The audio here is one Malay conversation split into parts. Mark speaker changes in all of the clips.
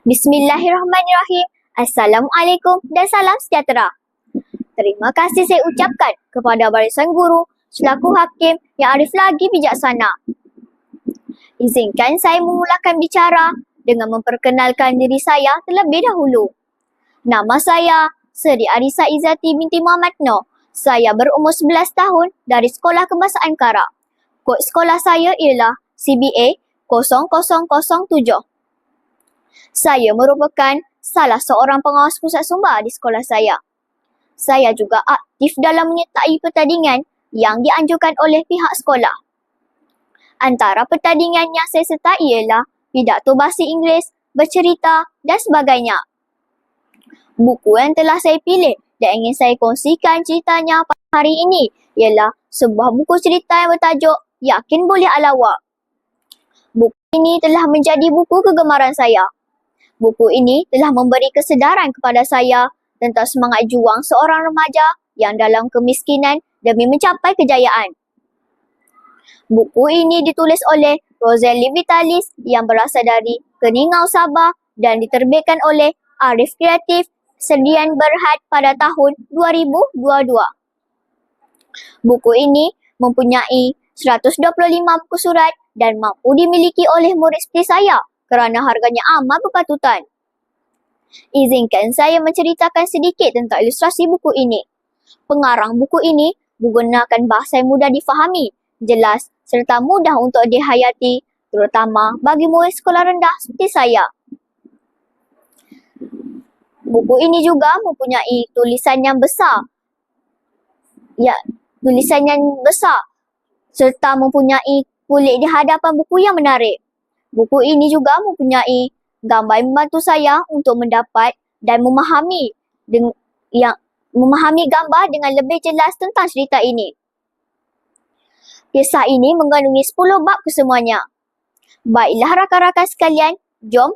Speaker 1: Bismillahirrahmanirrahim. Assalamualaikum dan salam sejahtera. Terima kasih saya ucapkan kepada barisan guru selaku hakim yang arif lagi bijaksana. Izinkan saya memulakan bicara dengan memperkenalkan diri saya terlebih dahulu. Nama saya Seri Arisa Izzati binti Muhammad Noh. Saya berumur 11 tahun dari Sekolah Kebangsaan Kara. Kod sekolah saya ialah CBA 0007. Saya merupakan salah seorang pengawas pusat sumber di sekolah saya. Saya juga aktif dalam menyertai pertandingan yang dianjurkan oleh pihak sekolah. Antara pertandingan yang saya sertai ialah pidato bahasa Inggeris, bercerita dan sebagainya. Buku yang telah saya pilih dan ingin saya kongsikan ceritanya pada hari ini ialah sebuah buku cerita yang bertajuk Yakin Boleh Alawak. Buku ini telah menjadi buku kegemaran saya. Buku ini telah memberi kesedaran kepada saya tentang semangat juang seorang remaja yang dalam kemiskinan demi mencapai kejayaan. Buku ini ditulis oleh Rosalie Vitalis yang berasal dari Keningau Sabah dan diterbitkan oleh Arif Kreatif Sedian Berhad pada tahun 2022. Buku ini mempunyai 125 buku surat dan mampu dimiliki oleh murid seperti saya kerana harganya amat berpatutan. Izinkan saya menceritakan sedikit tentang ilustrasi buku ini. Pengarang buku ini menggunakan bahasa yang mudah difahami, jelas serta mudah untuk dihayati terutama bagi murid sekolah rendah seperti saya. Buku ini juga mempunyai tulisan yang besar. Ya, tulisan yang besar serta mempunyai kulit di hadapan buku yang menarik. Buku ini juga mempunyai gambar membantu saya untuk mendapat dan memahami dengan yang memahami gambar dengan lebih jelas tentang cerita ini. Kisah ini mengandungi 10 bab kesemuanya. Baiklah rakan-rakan sekalian, jom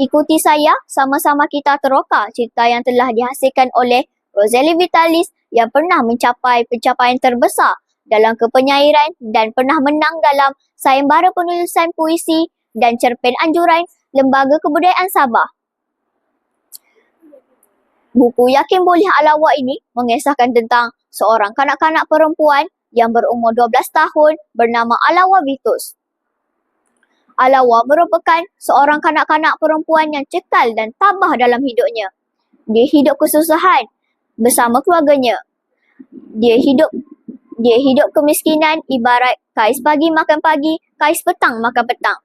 Speaker 1: ikuti saya sama-sama kita teroka cerita yang telah dihasilkan oleh Rosalie Vitalis yang pernah mencapai pencapaian terbesar dalam kepenyairan dan pernah menang dalam sayembara penulisan puisi dan cerpen anjuran Lembaga Kebudayaan Sabah. Buku Yakin Boleh Alawak ini mengisahkan tentang seorang kanak-kanak perempuan yang berumur 12 tahun bernama Alawa Vitus. Alawa merupakan seorang kanak-kanak perempuan yang cekal dan tabah dalam hidupnya. Dia hidup kesusahan bersama keluarganya. Dia hidup dia hidup kemiskinan ibarat kais pagi makan pagi, kais petang makan petang.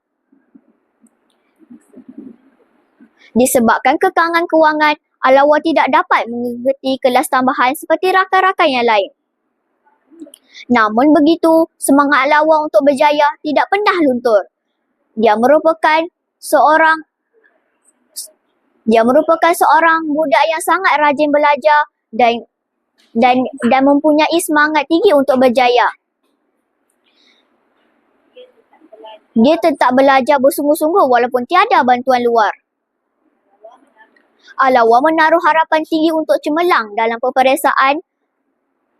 Speaker 1: Disebabkan kekangan kewangan, Alawa tidak dapat mengikuti kelas tambahan seperti rakan-rakan yang lain. Namun begitu, semangat Alawa untuk berjaya tidak pernah luntur. Dia merupakan seorang dia merupakan seorang budak yang sangat rajin belajar dan dan dan mempunyai semangat tinggi untuk berjaya. Dia tetap belajar bersungguh-sungguh walaupun tiada bantuan luar. Alawa menaruh harapan tinggi untuk cemerlang dalam peperiksaan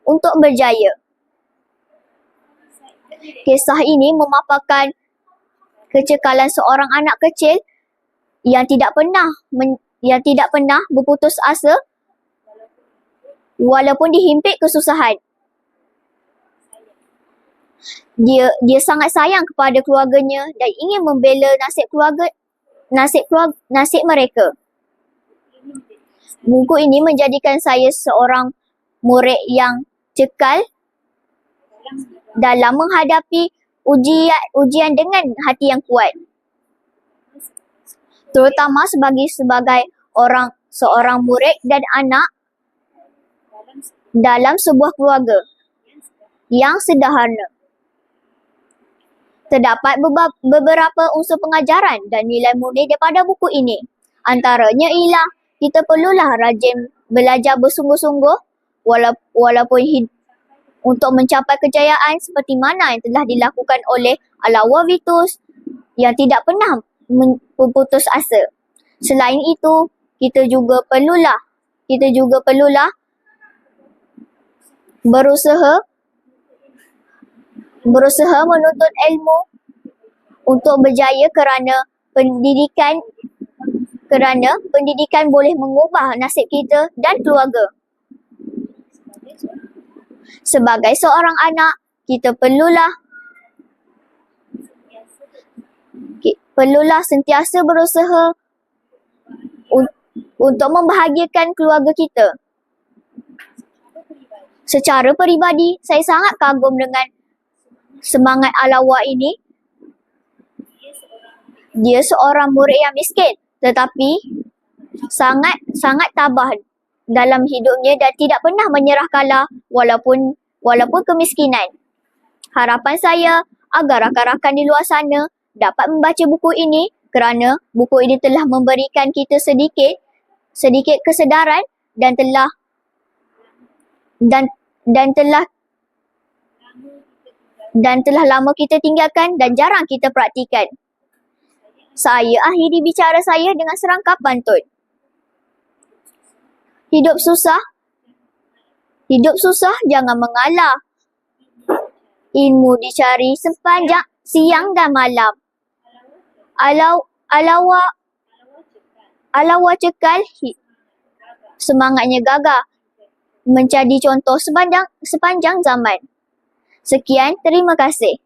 Speaker 1: untuk berjaya. Kisah ini memaparkan kecekalan seorang anak kecil yang tidak pernah men, yang tidak pernah berputus asa walaupun dihimpit kesusahan. Dia dia sangat sayang kepada keluarganya dan ingin membela nasib keluarga nasib keluarga, nasib mereka. Buku ini menjadikan saya seorang murid yang cekal dalam menghadapi ujian ujian dengan hati yang kuat. Terutama sebagai sebagai orang seorang murid dan anak dalam sebuah keluarga yang sederhana. Terdapat beberapa unsur pengajaran dan nilai murni daripada buku ini. Antaranya ialah kita perlulah rajin belajar bersungguh-sungguh walaupun hid- untuk mencapai kejayaan seperti mana yang telah dilakukan oleh Alawa Vitus yang tidak pernah putus asa. Selain itu, kita juga perlulah kita juga perlulah berusaha berusaha menuntut ilmu untuk berjaya kerana pendidikan kerana pendidikan boleh mengubah nasib kita dan keluarga. Sebagai seorang anak, kita perlulah perlulah sentiasa berusaha un- untuk membahagiakan keluarga kita. Secara peribadi, saya sangat kagum dengan semangat Alawa ini. Dia seorang murid yang miskin tetapi sangat sangat tabah dalam hidupnya dan tidak pernah menyerah kalah walaupun walaupun kemiskinan. Harapan saya agar rakan-rakan di luar sana dapat membaca buku ini kerana buku ini telah memberikan kita sedikit sedikit kesedaran dan telah dan dan telah dan telah lama kita tinggalkan dan jarang kita praktikan. Saya akhiri bicara saya dengan serangkap pantun. Hidup susah, hidup susah jangan mengalah. Ilmu dicari sepanjang siang dan malam. Alau, alawa, alawa cekal, hi- semangatnya gagah. Menjadi contoh sepanjang, sepanjang zaman. Sekian, terima kasih.